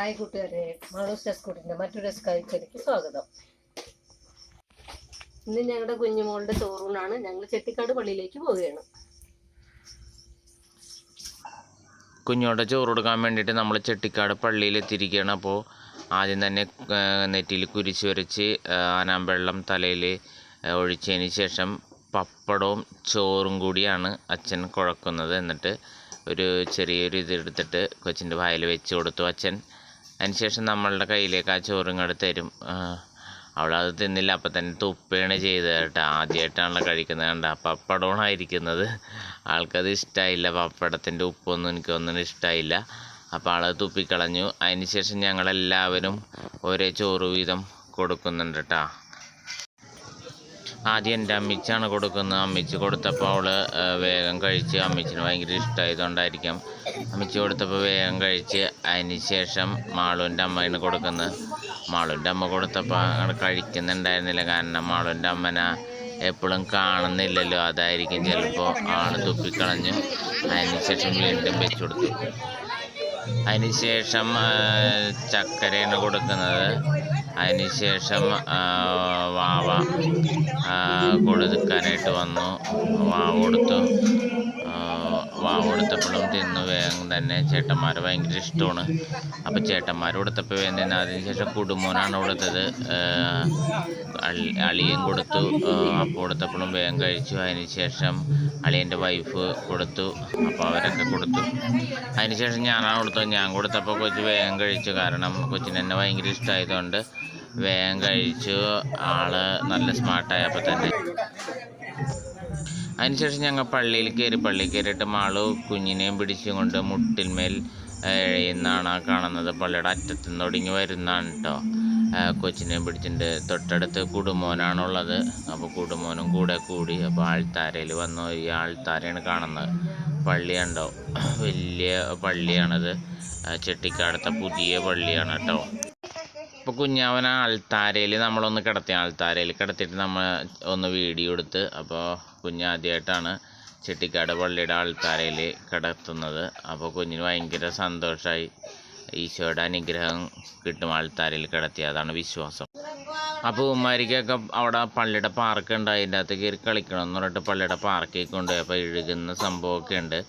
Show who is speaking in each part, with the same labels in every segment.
Speaker 1: Hi കൂട്ടുകാരെ മാളൂസ് ഡെസ്കൂട്ടിന്റെ മറ്റൊരു ഡെസ്കാഴ്ചയിലേക്ക് സ്വാഗതം. ഇന്ന് ഞങ്ങളുടെ കുഞ്ഞുമോളുടെ ചോറൂണാണ് ഞങ്ങൾ ചെട്ടിക്കാട് പള്ളിയിലേക്ക് പോവുകയാണ്.
Speaker 2: കുഞ്ഞോടെ ചോറ് കൊടുക്കാൻ വേണ്ടിയിട്ട് നമ്മൾ ചെട്ടിക്കാട് പള്ളിയിൽ എത്തിയിരിക്കുകയാണ് അപ്പോൾ ആദ്യം തന്നെ നെറ്റിയിൽ കുരിശ് വരച്ച് ആനാമ്പെള്ളം തലയിൽ ഒഴിച്ചതിന് ശേഷം പപ്പടവും ചോറും കൂടിയാണ് അച്ഛൻ കുഴക്കുന്നത്. എന്നിട്ട് ഒരു ചെറിയൊരു ഇത് എടുത്തിട്ട് കൊച്ചിന്റെ വായിൽ വെച്ച് കൊടുത്തു അച്ഛൻ. അതിനുശേഷം നമ്മളുടെ കയ്യിലേക്ക് ആ ചോറും കൂടെ തരും അവളത് തിന്നില്ല. അപ്പം തന്നെ തുപ്പയാണ് ചെയ്തത് കേട്ടോ. ആദ്യമായിട്ടാണല്ലോ കഴിക്കുന്നത് കണ്ട? പപ്പടമാണായിരിക്കുന്നത് ആൾക്കത് ഇഷ്ടമായില്ല പപ്പടത്തിന്റെ ഉപ്പൊന്നും എനിക്കൊന്നും ഇഷ്ടമായില്ല അപ്പോൾ ആളത് തുപ്പിക്കളഞ്ഞു. അതിന് ശേഷം ഞങ്ങളെല്ലാവരും ഒരേ ചോറ് വീതം കൊടുക്കുന്നുണ്ട് കേട്ടോ. ആദ്യം എന്റെ അമ്മിച്ചാണ് കൊടുക്കുന്നത്. അമ്മിച്ച് കൊടുത്തപ്പോൾ അവൾ വേഗം കഴിച്ച് അമ്മിച്ചിന് ഭയങ്കര ഇഷ്ടമായതുകൊണ്ടായിരിക്കാം അമ്മിച്ച് കൊടുത്തപ്പോൾ വേഗം കഴിച്ച് അതിന് ശേഷം മാളുവിന്റെ അമ്മയാണ് കൊടുക്കുന്നത്. മാളുവിന്റെ അമ്മ കൊടുത്തപ്പോൾ അങ്ങനെ കഴിക്കുന്നുണ്ടായിരുന്നില്ല. കാരണം മാളുവിന്റെ അമ്മനെ എപ്പോഴും കാണുന്നില്ലല്ലോ. അതായിരിക്കും ചിലപ്പോൾ ആൾ തുപ്പിക്കളഞ്ഞു അതിന് ശേഷം വീണ്ടും വെച്ച് കൊടുത്തു. അതിന് ശേഷം ചക്കരയാണ് കൊടുക്കുന്നത്. അതിന് ശേഷം ആ, വാവ കൊടുക്കാനായിട്ട് വന്നു. വാവ കൊടുത്തു. തിന്നു ചേട്ടന്മാർ ഭയങ്കര ഇഷ്ടമാണ്. അപ്പോൾ ചേട്ടന്മാർ കൊടുത്തപ്പോൾ വേഗം അതിനുശേഷം അതിന് ശേഷം കുടുംബനാണ് കൊടുത്തത് അളിയൻ കൊടുത്തു. അപ്പോൾ കൊടുത്തപ്പോഴും വേഗം കഴിച്ചു. അതിന് ശേഷം അളിയന്റെ വൈഫ് കൊടുത്തു. അപ്പോൾ അവരൊക്കെ കൊടുത്തു. അതിന് ശേഷം ഞാനാണ് കൊടുത്തത്. ഞാൻ കൊടുത്തപ്പോൾ കൊച്ച് വേഗം കഴിച്ചു. കാരണം കൊച്ചിന് എന്നെ ഭയങ്കര ഇഷ്ടമായതുകൊണ്ട് വേഗം കഴിച്ചു. ആൾ നല്ല സ്മാർട്ടായപ്പോൾ തന്നെ. അതിനുശേഷം ഞങ്ങൾ പള്ളിയിൽ കയറി പള്ളി കയറിയിട്ട് മാളു കുഞ്ഞിനെയും പിടിച്ചും കൊണ്ട് മുട്ടിന്മേൽ ആ കാണുന്നത്. പള്ളിയുടെ അറ്റത്ത് നിന്ന് ഒടുങ്ങി വരുന്നതാണ് കേട്ടോ കൊച്ചിനെയും പിടിച്ചിട്ടുണ്ട്. തൊട്ടടുത്ത് കുടുമോനാണുള്ളത് അപ്പോൾ കുടുമോനും കൂടെ കൂടി അപ്പോൾ ആൾത്താരയിൽ വന്നു. ഈ ആൾത്താരയാണ് കാണുന്നത്. പള്ളി ഉണ്ടോ വലിയ പള്ളിയാണത്. ചെട്ടിക്കാടത്തെ പുതിയ പള്ളിയാണ് കേട്ടോ അപ്പോൾ കുഞ്ഞാവന ആൾത്താരയിൽ നമ്മളൊന്ന് കിടത്തി ആൾത്താരയിൽ കിടത്തിയിട്ട് നമ്മൾ ഒന്ന് വീഡിയോ എടുത്ത് അപ്പോൾ കുഞ്ഞാദ്യമായിട്ടാണ് ചെട്ടിക്കാട് പള്ളിയുടെ ആൾത്താരയിൽ കിടത്തുന്നത്. അപ്പോൾ കുഞ്ഞിന് ഭയങ്കര സന്തോഷമായി ഈശോയുടെ അനുഗ്രഹം കിട്ടും ആൾത്താരയിൽ കിടത്തി അതാണ് വിശ്വാസം. അപ്പോൾ ഉമ്മാരിക്കൊക്കെ അവിടെ പള്ളിയുടെ പാർക്ക് ഉണ്ട് അതിന്റെ അകത്ത് കയറി കളിക്കണം എന്ന് പറഞ്ഞിട്ട് പള്ളിയുടെ പാർക്കിൽ കൊണ്ടുപോയി അപ്പോൾ ഇഴുകുന്ന സംഭവമൊക്കെ ഉണ്ട്.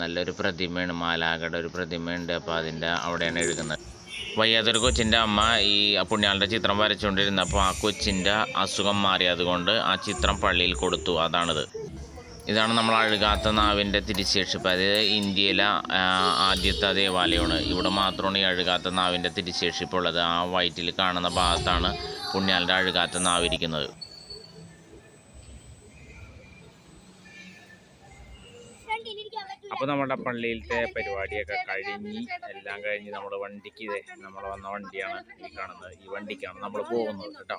Speaker 2: നല്ലൊരു പ്രതിമയാണ് മാലാകയുടെ ഒരു പ്രതിമയുണ്ട് അപ്പോൾ അതിന്റെ അവിടെയാണ് എഴുതുന്നത് വയ്യാത്തൊരു കൊച്ചിന്റെ അമ്മ ഈ പുണ്യാളുടെ ചിത്രം വരച്ചുകൊണ്ടിരുന്നപ്പോൾ ആ കൊച്ചിന്റെ അസുഖം മാറിയതുകൊണ്ട് ആ ചിത്രം പള്ളിയിൽ കൊടുത്തു. അതാണിത്. ഇതാണ് നമ്മൾ അഴുകാത്ത നാവിന്റെ തിരിശേഷിപ്പ്. അതായത് ഇന്ത്യയിലെ ആദ്യത്തെ ദേവാലയമാണ്. ഇവിടെ മാത്രമാണ് ഈ അഴുകാത്ത നാവിന്റെ തിരിശേഷിപ്പുള്ളത് ആ വയറ്റിൽ കാണുന്ന ഭാഗത്താണ് പുണ്യാളുടെ അഴുകാത്ത നാവിരിക്കുന്നത് അപ്പോൾ നമ്മുടെ പള്ളിയിലത്തെ പരിപാടിയൊക്കെ കഴിഞ്ഞ് എല്ലാം കഴിഞ്ഞ് നമ്മൾ വണ്ടിക്ക് നമ്മൾ വന്ന വണ്ടിയാണ് ഈ കാണുന്നത്. ഈ വണ്ടിക്കാണ് നമ്മൾ പോകുന്നത് കേട്ടോ.